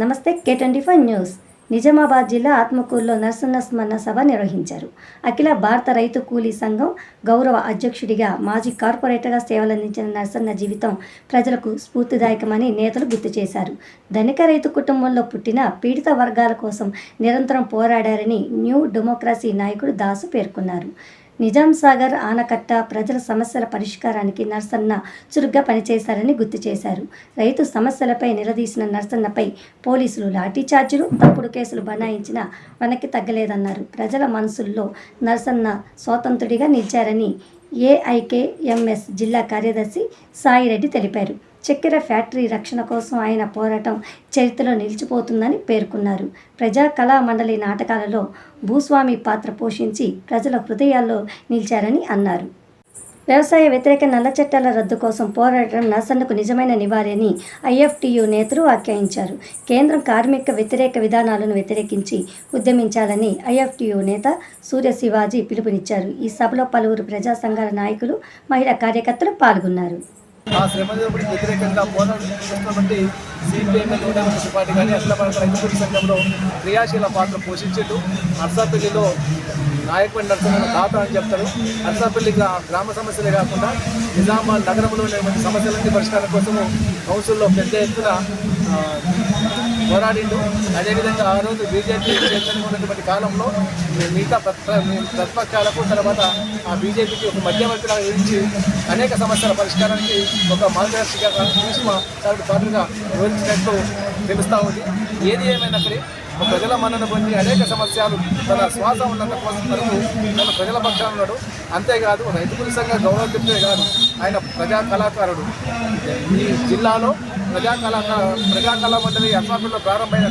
నమస్తే K twenty five news. Nizamabad జిల్లా ఆత్మకూరులో నరసన్న స్మరణ సభ నిర్వహించారు. అఖిల భారత రైతు కూలీ సంఘం గౌరవ అధ్యక్షుడిగా మాజీ కార్పొరేటర్గా సేవలందించిన నరసన్న జీవితం ప్రజలకు స్ఫూర్తిదాయకమని నేతలు గుర్తు చేశారు. ధనిక రైతు కుటుంబంలో పుట్టిన పీడిత వర్గాల కోసం నిరంతరం పోరాడారని న్యూ డెమోక్రసీ నాయకుడు దాసు పేర్కొన్నారు. నిజాం సాగర్ ఆనకట్ట ప్రజల సమస్యల పరిష్కారానికి నర్సన్న చురుగ్గా పనిచేశారని గుర్తు చేశారు. రైతు సమస్యలపై నిలదీసిన నర్సన్నపై పోలీసులు లాఠీచార్జీలు తప్పుడు కేసులు బనాయించినా వెనక్కి తగ్గలేదన్నారు. ప్రజల మనసుల్లో నర్సన్న స్వాతంత్రుడిగా నిలిచారని ఏఐకేఎంఎస్ జిల్లా కార్యదర్శి సాయిరెడ్డి తెలిపారు. చక్కెర ఫ్యాక్టరీ రక్షణ కోసం ఆయన పోరాటం చరిత్రలో నిలిచిపోతుందని పేర్కొన్నారు. ప్రజా కళా మండలి నాటకాలలో భూస్వామి పాత్ర పోషించి ప్రజల హృదయాల్లో నిలిచారని అన్నారు. వ్యవసాయ వ్యతిరేక నల్ల చట్టాల రద్దు కోసం పోరాడడం నర్సన్నకు నిజమైన నివారని అని ఐఎఫ్టియు నేతలు వ్యాఖ్యానించారు కేంద్రం కార్మిక వ్యతిరేక విధానాలను వ్యతిరేకించి ఉద్యమించాలని ఐఎఫ్టియు నేత సూర్య శివాజీ పిలుపునిచ్చారు. ఈ సభలో పలువురు ప్రజా సంఘాల నాయకులు మహిళా కార్యకర్తలు పాల్గొన్నారు. ఆ శ్రమదోపిడికి వ్యతిరేకంగా పోరాటం చేస్తున్నటువంటి సిపిఎం పార్టీ కానీ అఖిల రైతు సంఘంలో క్రియాశీల పాత్ర పోషించాడు నర్సాపల్లిలో నాయకుడి నరసింహ తాత అని చెప్తారు. అర్సాపల్లి గ్రా- గ్రామ సమస్యలే కాకుండా నిజామాబాద్ నగరంలో ఉన్నటువంటి సమస్యలన్నీ పరిష్కారం కోసము కౌన్సిల్లో పెద్ద ఎత్తున పోరాడిండు. అదేవిధంగా ఆ రోజు బీజేపీ ఉన్నటువంటి కాలంలో మిగతా ప్రతిపక్షాలకు తర్వాత ఆ బీజేపీకి ఒక మధ్యవర్తిగా గురించి అనేక సమస్యల పరిష్కారానికి ఒక మార్గదర్శిగా భీష్మ చాటి పాత్రగా వివరించినట్టు తెలుస్తూ ఉంది. ఏది ఏమైనా సరే ప్రజల మన్నన పొంది అనేక సమస్యలు తన శ్వాస ఉన్నంత కోసం వరకు ప్రజల పక్షాన ఉన్నాడు. అంతేకాదు రైతు పురుషంగా గౌరవ చెప్తే కాదు ఆయన ప్రజా కళాకారుడు. ఈ జిల్లాలో ప్రజా కళాకార ప్రజా కళా మండలి అసెంబ్లీలో ప్రారంభమైన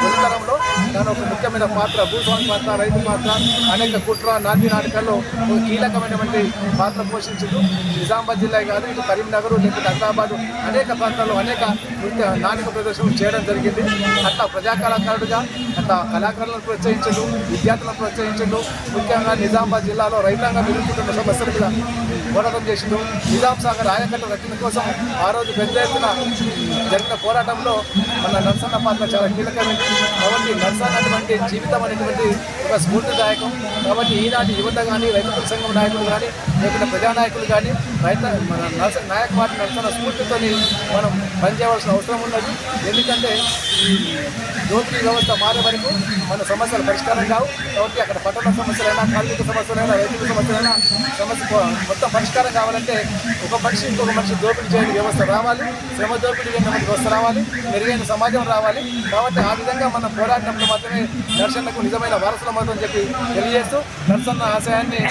తొలితరంలో దాని ఒక ముఖ్యమైన పాత్ర భూస్వామి పాత్ర రైతు పాత్ర అనేక కుట్ర నాటి నాటకాల్లో ఒక కీలకమైనటువంటి పాత్ర పోషించింది నిజామాబాద్ జిల్లా కాదు ఇటు కరీంనగర్ లేకపోతే హైదరాబాద్ అనేక ప్రాంతాల్లో అనేక నృత్య నాటక ప్రదర్శనలు చేయడం జరిగింది. అట్లా ప్రజా కళాకారుడుగా అట్లా కళాకారులను ప్రోత్సహించడు విద్యార్థులను ప్రోత్సహించడు. ముఖ్యంగా నిజామాబాద్ జిల్లాలో రైతాంగం ఎదుర్కొంటున్న సమస్యల మీద పోరాటం చేసిండు. నిజాం సాగర్ ఆయకట్ట రక్షణ కోసం ఆ రోజు పెద్ద ఎత్తున జరిగిన పోరాటంలో మన నర్సన్న పాత్ర చాలా కీలకమైనది కాబట్టి నర్సన్న అటువంటి జీవితం అనేటువంటి ఒక స్ఫూర్తిదాయకం. కాబట్టి ఈనాటి యువత కానీ రైతు సంఘం నాయకులు కానీ లేకపోతే ప్రజానాయకులు కానీ రైత మన నర్స నాయక పార్టీ నర్సన్న స్ఫూర్తితో మనం పనిచేయవలసిన అవసరం ఉన్నది. ఎందుకంటే ఈ దోపిడీ వ్యవస్థ మారే వరకు మన సమస్యలు పరిష్కారం కావు. కాబట్టి అక్కడ పట్టణ సమస్యలైనా కార్మిక సమస్యలైనా రైతుల సమస్యలైనా సమస్య మొత్తం పరిష్కారం కావాలంటే ఒక మనిషి ఇంకొక మనిషి దోపిడీ చేయని వ్యవస్థ రావాలి. శ్రమ దోపిడీ చేయని వ్యవస్థ రావాలి. మెరుగైన సమాజం రావాలి. కాబట్టి ఆ విధంగా మన పోరాటంలో మాత్రమే దర్శనకు నిజమైన వారసులం అవుతుందని చెప్పి తెలియజేస్తూ దర్శన ఆశయాన్ని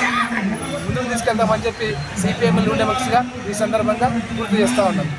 ముందుకు తీసుకెళ్దామని చెప్పి సిపిఎం ఉండే ఈ సందర్భంగా గుర్తు చేస్తూ ఉన్నాం